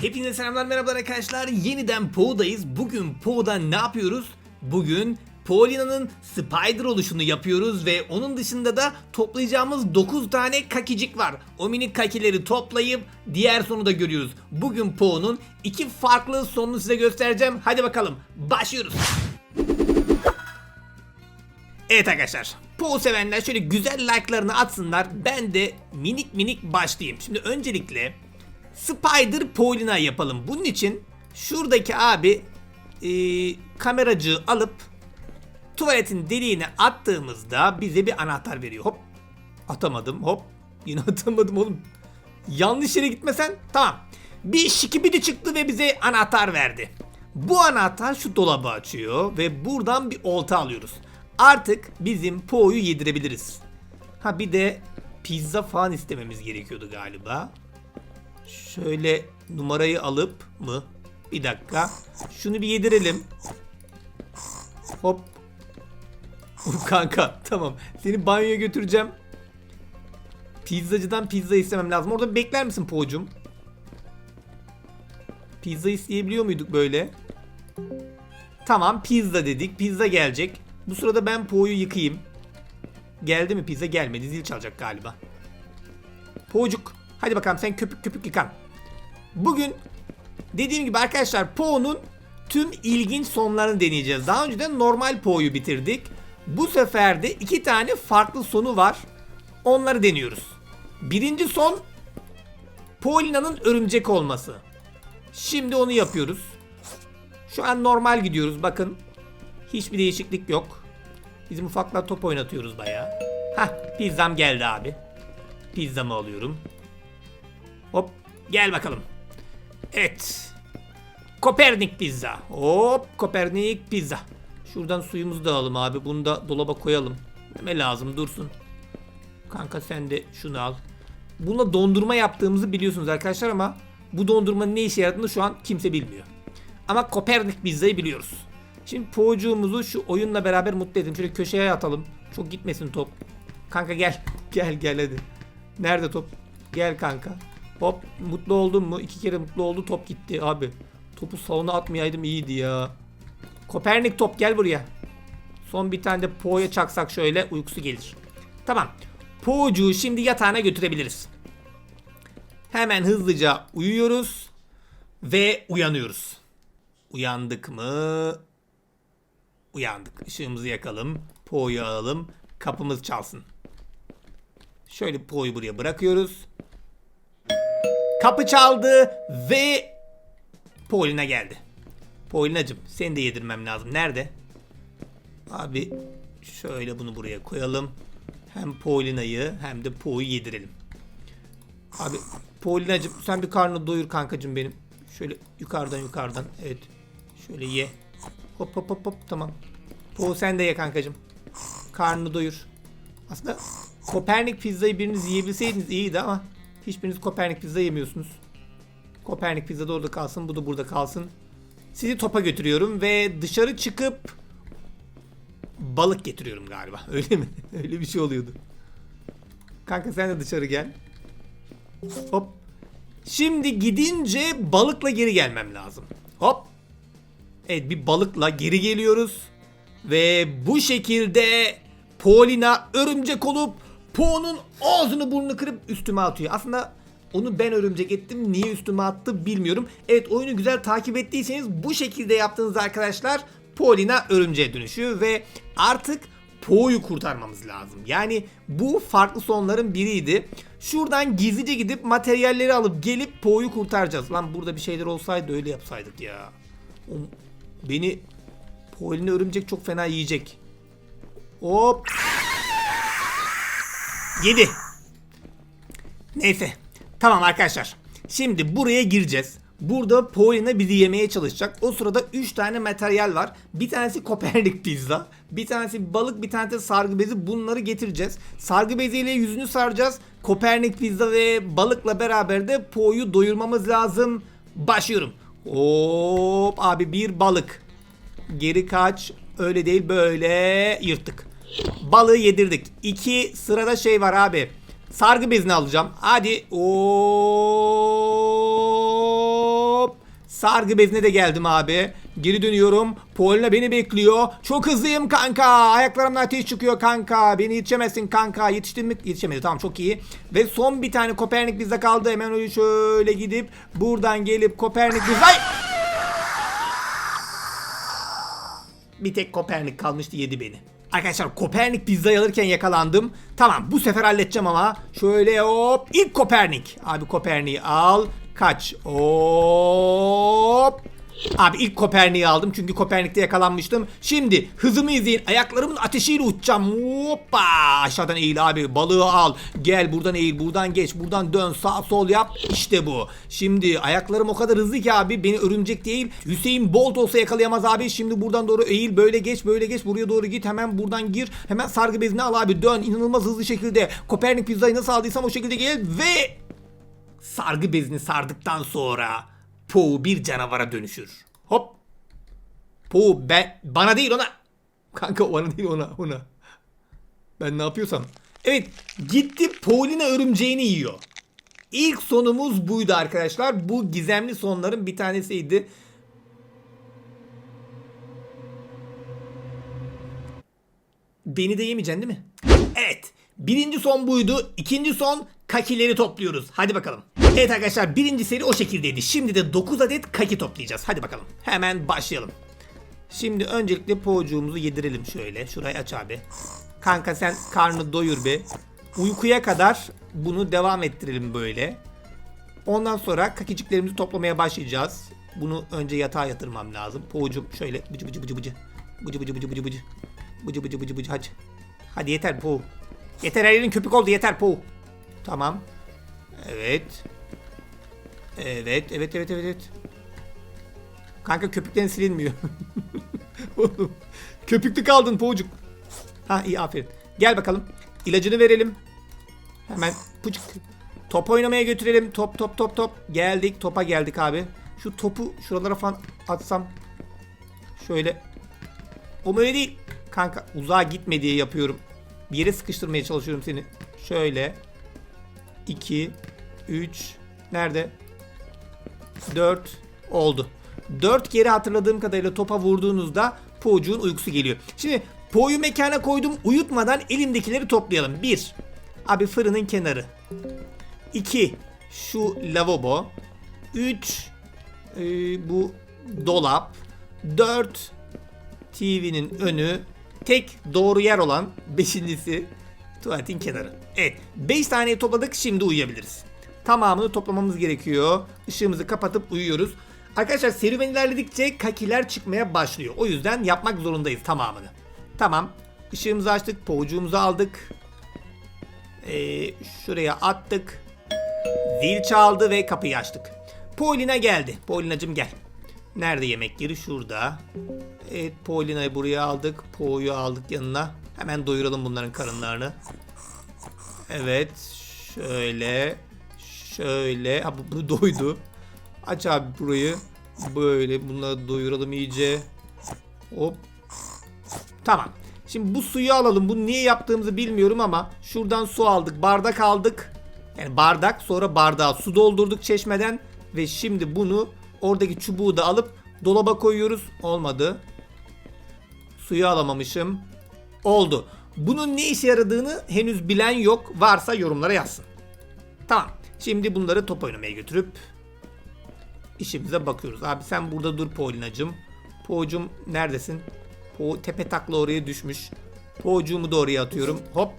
Hepinize selamlar merhabalar arkadaşlar. Yeniden Po'dayız. Bugün Po'da ne yapıyoruz? Bugün Paulina'nın Spider oluşunu yapıyoruz ve onun dışında da toplayacağımız 9 tane kakicik var. O minik kakileri toplayıp diğer sonu da görüyoruz. Bugün Po'nun iki farklı sonunu size göstereceğim. Hadi bakalım başlıyoruz. Evet arkadaşlar. Poe sevenler şöyle güzel like'larını atsınlar. Ben de minik minik başlayayım. Şimdi öncelikle Spider Paulina yapalım. Bunun için şuradaki abi e, kameracığı alıp tuvaletin deliğine attığımızda bize bir anahtar veriyor. Hop. Atamadım. Hop. Yine atamadım oğlum. Yanlış yere gitmesen tamam. Bir şikibidi çıktı ve bize anahtar verdi. Bu anahtar şu dolabı açıyor ve buradan bir olta alıyoruz. Artık bizim Po'yu yedirebiliriz. Ha bir de pizza falan istememiz gerekiyordu galiba. Şöyle numarayı alıp mı? Bir dakika. Şunu bir yedirelim. Hop. Kanka tamam. Seni banyoya götüreceğim. Pizzacıdan pizza istemem lazım. Orada bekler misin Po'cum? Pizza isteyebiliyor muyduk böyle? Tamam pizza dedik. Pizza gelecek. Bu sırada ben Po'yu yıkayayım. Geldi mi pizza gelmedi. Zil çalacak galiba. Po'cuk. Hadi bakalım sen köpük köpük yıkan. Bugün dediğim gibi arkadaşlar Po'nun tüm ilginç sonlarını deneyeceğiz. Daha önceden normal Po'yu bitirdik. Bu sefer de iki tane farklı sonu var. Onları deniyoruz. Birinci son Paulina'nın örümcek olması. Şimdi onu yapıyoruz. Şu an normal gidiyoruz bakın. Hiçbir değişiklik yok. Bizim ufaklar top oynatıyoruz bayağı. Hah pizzam geldi abi. Pizzamı alıyorum. Hop gel bakalım. Evet. Kopernik pizza. Hop Kopernik pizza. Şuradan suyumuzu da alalım abi. Bunu da dolaba koyalım. Ne lazım dursun. Kanka sen de şunu al. Bununla dondurma yaptığımızı biliyorsunuz arkadaşlar ama bu dondurmanın ne işe yaradığını şu an kimse bilmiyor. Ama Kopernik pizzayı biliyoruz. Şimdi poğucuğumuzu şu oyunla beraber mutlu edelim. Şöyle köşeye atalım. Çok gitmesin top. Kanka gel. Gel gel hadi. Nerede top? Gel kanka. Hop mutlu oldun mu? İki kere mutlu oldu top gitti abi. Topu salona atmayaydım iyiydi ya. Kopernik top gel buraya. Son bir tane de Po'ya çaksak şöyle uykusu gelir. Tamam. Po'cuğu şimdi yatağına götürebiliriz. Hemen hızlıca uyuyoruz. Ve uyanıyoruz. Uyandık mı? Uyandık. Işığımızı yakalım. Po'yu alalım. Kapımız çalsın. Şöyle Po'yu buraya bırakıyoruz. Kapı çaldı ve Paulina geldi. Paulinacım seni de yedirmem lazım. Nerede? Abi şöyle bunu buraya koyalım. Hem Paulina'yı hem de Po'yu yedirelim. Abi Paulinacım sen bir karnını doyur kankacım benim. Şöyle yukarıdan yukarıdan. Evet. Şöyle ye. Hop hop hop hop tamam. Po sen de ye kankacım. Karnını doyur. Aslında Kopernik pizzayı biriniz yiyebilseydiniz iyiydi ama hiçbiriniz Kopernik pizza yemiyorsunuz. Kopernik pizza da orada kalsın, bu da burada kalsın. Sizi topa götürüyorum ve dışarı çıkıp balık getiriyorum galiba. Öyle mi? Öyle bir şey oluyordu. Kanka sen de dışarı gel. Hop. Şimdi gidince balıkla geri gelmem lazım. Hop. Evet bir balıkla geri geliyoruz. Ve bu şekilde Paulina örümcek olup Po'nun ağzını burnunu kırıp üstüme atıyor. Aslında onu ben örümcek ettim. Niye üstüme attı bilmiyorum. Evet oyunu güzel takip ettiyseniz bu şekilde yaptığınız arkadaşlar Paulina örümceğe dönüşüyor ve artık Po'yu kurtarmamız lazım. Yani bu farklı sonların biriydi. Şuradan gizlice gidip materyalleri alıp gelip Po'yu kurtaracağız. Lan burada bir şeyler olsaydı öyle yapsaydık ya. O, beni Paulina örümcek çok fena yiyecek. Hop. Yedi. Neyse. Tamam arkadaşlar. Şimdi buraya gireceğiz. Burada Paulina bizi yemeye çalışacak. O sırada 3 tane materyal var. Bir tanesi Kopernik pizza. Bir tanesi balık, bir tanesi sargı bezi. Bunları getireceğiz. Sargı beziyle yüzünü saracağız. Kopernik pizza ve balıkla beraber de Po'yu doyurmamız lazım. Başlıyorum. Hop abi bir balık. Geri kaç. Öyle değil böyle yırttık. Balığı yedirdik. İki sırada şey var abi. Sargı bezini alacağım. Hadi. Oo. Sargı bezine de geldim abi. Geri dönüyorum. Polina beni bekliyor. Çok hızlıyım kanka. Ayaklarımdan ateş çıkıyor kanka. Beni yetişemezsin kanka. Yetiştin mi? Yetişemedi. Tamam çok iyi. Ve son bir tane Kopernik bizde kaldı. Hemen öyle şöyle gidip buradan gelip Kopernik biz... Ay! Bir tek Kopernik kalmıştı yedi beni. Arkadaşlar Kopernik pizzayı alırken yakalandım. Tamam bu sefer halledeceğim ama. Şöyle hop. ilk Kopernik. Abi Kopernik'i al. Kaç. Hop. Abi ilk Kopernik'i aldım çünkü Kopernik'te yakalanmıştım. Şimdi hızımı izleyin. Ayaklarımın ateşiyle uçacağım. Hoppa. Aşağıdan eğil abi. Balığı al. Gel buradan eğil. Buradan geç. Buradan dön. Sağ sol yap. İşte bu. Şimdi ayaklarım o kadar hızlı ki abi. Beni örümcek değil. Hüseyin Bolt olsa yakalayamaz abi. Şimdi buradan doğru eğil. Böyle geç. Böyle geç. Buraya doğru git. Hemen buradan gir. Hemen sargı bezini al abi. Dön. İnanılmaz hızlı şekilde. Kopernik pizzayı nasıl aldıysam o şekilde gel. Ve sargı bezini sardıktan sonra Poe bir canavara dönüşür. Hop. Poe ben bana değil ona. Kanka bana değil ona ona. Ben ne yapıyorsam. Evet gitti Paulina örümceğini yiyor. İlk sonumuz buydu arkadaşlar. Bu gizemli sonların bir tanesiydi. Beni de yemeyeceksin değil mi? Evet. Birinci son buydu. İkinci son kakileri topluyoruz. Hadi bakalım. Evet arkadaşlar birinci seri o şekildeydi. Şimdi de 9 adet kaki toplayacağız. Hadi bakalım. Hemen başlayalım. Şimdi öncelikle poğucuğumuzu yedirelim şöyle. Şurayı aç abi. Kanka sen karnını doyur be. Uykuya kadar bunu devam ettirelim böyle. Ondan sonra kakiciklerimizi toplamaya başlayacağız. Bunu önce yatağa yatırmam lazım. Poğucum şöyle bıcı bıcı bıcı bıcı. Bıcı bıcı bıcı bıcı bıcı. Bıcı bıcı bıcı bıcı hadi. Hadi yeter poğu. Yeter her köpük oldu yeter poğu. Tamam. Evet. Evet evet evet evet. evet. Kanka köpükten silinmiyor. Oğlum. Köpüklü kaldın poğucuk. Ha iyi aferin. Gel bakalım. İlacını verelim. Hemen pucuk. Top oynamaya götürelim. Top top top top. Geldik. Topa geldik abi. Şu topu şuralara falan atsam. Şöyle. O öyle değil. Kanka uzağa gitme diye yapıyorum. Bir yere sıkıştırmaya çalışıyorum seni. Şöyle. 2 3 Nerede? 4 oldu. 4 kere hatırladığım kadarıyla topa vurduğunuzda Poğucuğun uykusu geliyor. Şimdi Po'yu mekana koydum. Uyutmadan elimdekileri toplayalım. 1. Abi fırının kenarı. 2. Şu lavabo. 3. bu dolap. 4. TV'nin önü. Tek doğru yer olan beşincisi tuvaletin kenarı. Evet 5 taneyi topladık şimdi uyuyabiliriz. Tamamını toplamamız gerekiyor. Işığımızı kapatıp uyuyoruz. Arkadaşlar serüven ilerledikçe kakiler çıkmaya başlıyor. O yüzden yapmak zorundayız tamamını. Tamam. Işığımızı açtık. Poğucuğumuzu aldık. Ee, şuraya attık. Zil çaldı ve kapıyı açtık. Paulina geldi. Paulinacım gel. Nerede yemek yeri? Şurada. Evet Paulina'yı buraya aldık. Po'yu aldık yanına. Hemen doyuralım bunların karınlarını. Evet. Şöyle. Şöyle. Ha bu, bu doydu. Aç abi burayı. Böyle bunları doyuralım iyice. Hop. Tamam. Şimdi bu suyu alalım. Bunu niye yaptığımızı bilmiyorum ama şuradan su aldık. Bardak aldık. Yani bardak sonra bardağa su doldurduk çeşmeden ve şimdi bunu oradaki çubuğu da alıp dolaba koyuyoruz. Olmadı. Suyu alamamışım. Oldu. Bunun ne işe yaradığını henüz bilen yok. Varsa yorumlara yazsın. Tamam. Şimdi bunları top oynamaya götürüp işimize bakıyoruz. Abi sen burada dur Paulinacım. Poğucum neredesin? Po tepe takla oraya düşmüş. Poğucuğumu da oraya atıyorum. Hop.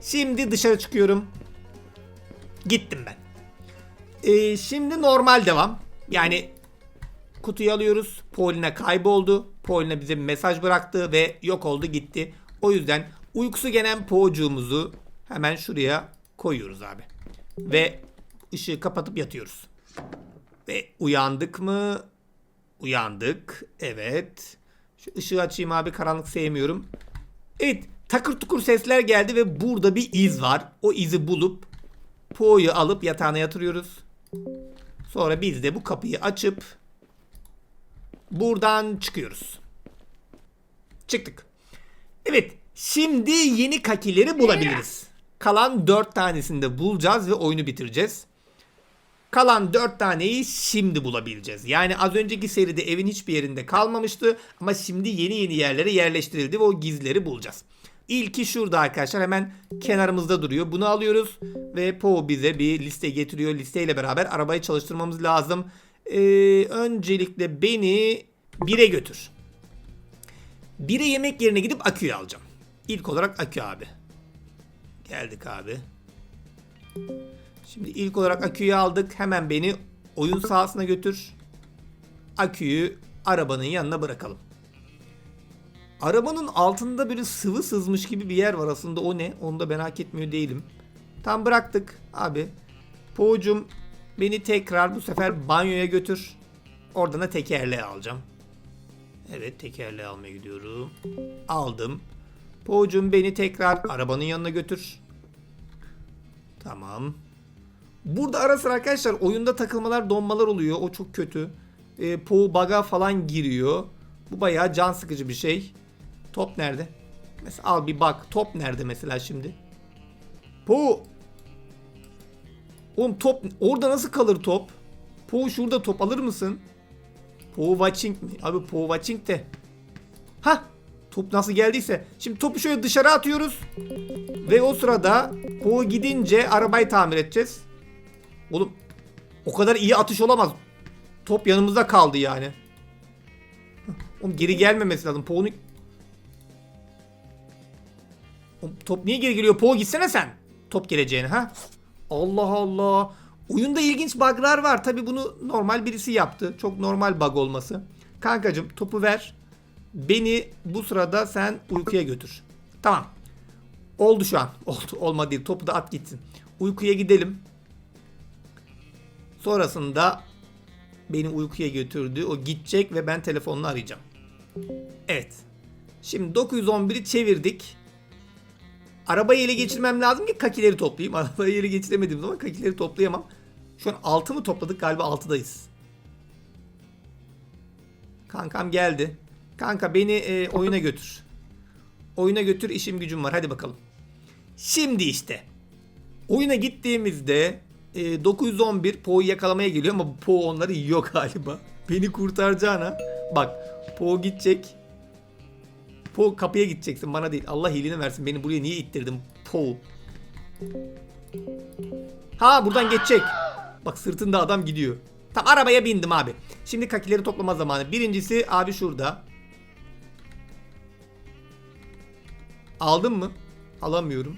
Şimdi dışarı çıkıyorum. Gittim ben. Ee, şimdi normal devam. Yani kutuyu alıyoruz. Paulina kayboldu. Paulina bize bir mesaj bıraktı ve yok oldu gitti. O yüzden uykusu gelen poğucuğumuzu hemen şuraya koyuyoruz abi. Ve ışığı kapatıp yatıyoruz. Ve uyandık mı? Uyandık. Evet. Şu ışığı açayım abi karanlık sevmiyorum. Evet takır tukur sesler geldi ve burada bir iz var. O izi bulup Po'yu alıp yatağına yatırıyoruz. Sonra biz de bu kapıyı açıp buradan çıkıyoruz. Çıktık. Evet şimdi yeni kakileri bulabiliriz. Kalan 4 tanesini de bulacağız ve oyunu bitireceğiz. Kalan 4 taneyi şimdi bulabileceğiz. Yani az önceki seride evin hiçbir yerinde kalmamıştı ama şimdi yeni yeni yerlere yerleştirildi ve o gizleri bulacağız. İlki şurada arkadaşlar hemen kenarımızda duruyor. Bunu alıyoruz ve Po bize bir liste getiriyor. Listeyle beraber arabayı çalıştırmamız lazım. Ee, öncelikle beni 1'e götür. 1'e yemek yerine gidip aküyü alacağım. İlk olarak akü abi. Geldik abi. Şimdi ilk olarak aküyü aldık. Hemen beni oyun sahasına götür. Aküyü arabanın yanına bırakalım. Arabanın altında böyle sıvı sızmış gibi bir yer var aslında o ne? Onu da merak etmiyor değilim. Tam bıraktık abi. Poğucum beni tekrar bu sefer banyoya götür. Oradan da tekerleği alacağım. Evet tekerleği almaya gidiyorum. Aldım. Poğucum beni tekrar arabanın yanına götür. Tamam. Burada ara sıra arkadaşlar oyunda takılmalar donmalar oluyor. O çok kötü. E, Poğu baga falan giriyor. Bu bayağı can sıkıcı bir şey. Top nerede? Mesela al bir bak. Top nerede mesela şimdi? Poğu. Oğlum top orada nasıl kalır top? Poğu şurada top alır mısın? Poğu watching mi? Abi Poğu watching de. Ha Top nasıl geldiyse. Şimdi topu şöyle dışarı atıyoruz. Ve o sırada Poğu gidince arabayı tamir edeceğiz. Oğlum o kadar iyi atış olamaz. Top yanımızda kaldı yani. Oğlum geri gelmemesi lazım. Oğlum, top niye geri geliyor? Poğu gitsene sen. Top geleceğine ha. Allah Allah. Oyunda ilginç bug'lar var. Tabi bunu normal birisi yaptı. Çok normal bug olması. Kankacım topu ver. Beni bu sırada sen uykuya götür. Tamam. Oldu şu an. Oldu. Olmadı değil. Topu da at gitsin. Uykuya gidelim. Sonrasında beni uykuya götürdü. O gidecek ve ben telefonla arayacağım. Evet. Şimdi 911'i çevirdik. Arabayı ele geçirmem lazım ki kakileri toplayayım. Arabayı ele geçiremediğim zaman kakileri toplayamam. Şu an 6 mı topladık? Galiba 6'dayız. Kankam geldi. Kanka beni e, oyuna götür. Oyuna götür işim gücüm var. Hadi bakalım. Şimdi işte. Oyuna gittiğimizde e, 911 Po'yu yakalamaya geliyor ama Po onları yiyor galiba. Beni kurtaracağına. Bak Po gidecek. Po kapıya gideceksin bana değil. Allah iyiliğini versin. Beni buraya niye ittirdin Po? Ha buradan geçecek. Bak sırtında adam gidiyor. Tam arabaya bindim abi. Şimdi kakileri toplama zamanı. Birincisi abi şurada. Aldın mı? Alamıyorum.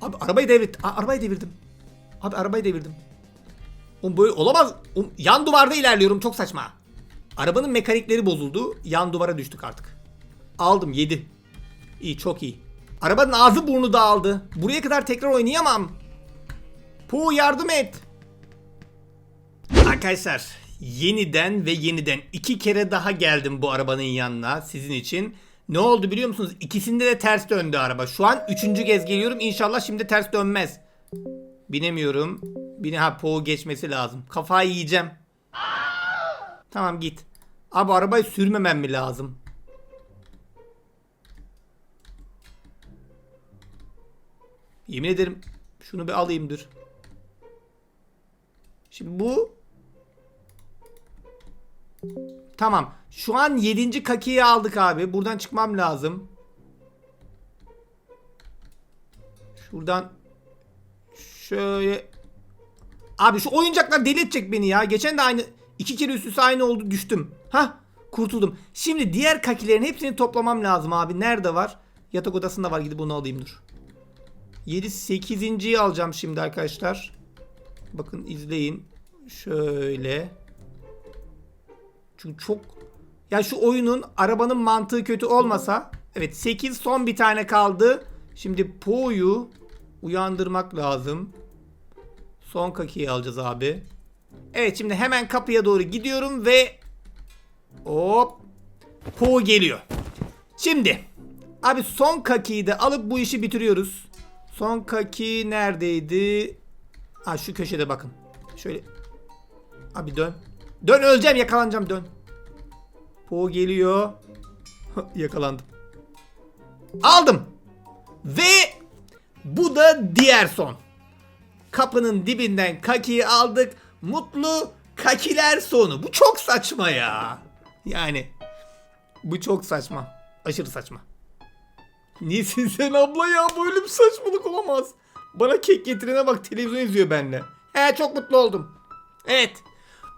Abi arabayı devret. A- arabayı devirdim. Abi arabayı devirdim. Oğlum böyle olamaz. Oğlum, yan duvarda ilerliyorum çok saçma. Arabanın mekanikleri bozuldu. Yan duvara düştük artık. Aldım 7. İyi çok iyi. Arabanın ağzı burnu dağıldı. Buraya kadar tekrar oynayamam. Pu yardım et. Arkadaşlar yeniden ve yeniden iki kere daha geldim bu arabanın yanına sizin için. Ne oldu biliyor musunuz? İkisinde de ters döndü araba. Şu an üçüncü kez geliyorum. İnşallah şimdi ters dönmez. Binemiyorum. Bine ha Po geçmesi lazım. Kafayı yiyeceğim. Tamam git. Abi arabayı sürmemem mi lazım? Yemin ederim şunu bir alayım dur. Şimdi bu Tamam. Şu an 7. kakiyi aldık abi. Buradan çıkmam lazım. Şuradan şöyle Abi şu oyuncaklar deli edecek beni ya. Geçen de aynı iki kere üst üste aynı oldu düştüm. Ha kurtuldum. Şimdi diğer kakilerin hepsini toplamam lazım abi. Nerede var? Yatak odasında var. Gidip onu alayım dur. 7 8.yi alacağım şimdi arkadaşlar. Bakın izleyin. Şöyle. Çünkü çok ya şu oyunun arabanın mantığı kötü olmasa evet 8 son bir tane kaldı. Şimdi Po'yu uyandırmak lazım. Son kakiyi alacağız abi. Evet şimdi hemen kapıya doğru gidiyorum ve hop Po geliyor. Şimdi abi son kakiyi de alıp bu işi bitiriyoruz. Son kaki neredeydi? Ha şu köşede bakın. Şöyle Abi dön. Dön öleceğim yakalanacağım dön. Po geliyor. Yakalandım. Aldım. Ve Bu da diğer son. Kapının dibinden kakiyi aldık. Mutlu kakiler sonu. Bu çok saçma ya. Yani bu çok saçma. Aşırı saçma. Niyesin sen abla ya böyle bir saçmalık olamaz. Bana kek getirene bak televizyon izliyor benimle. He çok mutlu oldum. Evet.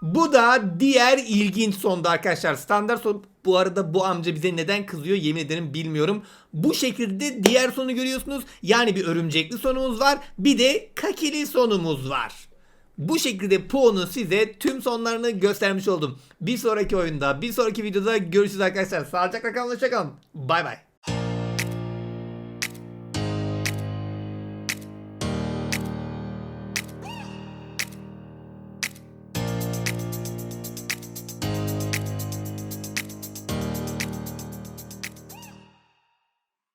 Bu da diğer ilginç sondu arkadaşlar. Standart son. Bu arada bu amca bize neden kızıyor yemin ederim bilmiyorum. Bu şekilde diğer sonu görüyorsunuz. Yani bir örümcekli sonumuz var. Bir de kakili sonumuz var. Bu şekilde Po'nun size tüm sonlarını göstermiş oldum. Bir sonraki oyunda, bir sonraki videoda görüşürüz arkadaşlar. Sağlıcakla kalın, hoşça kalın. Bay bay.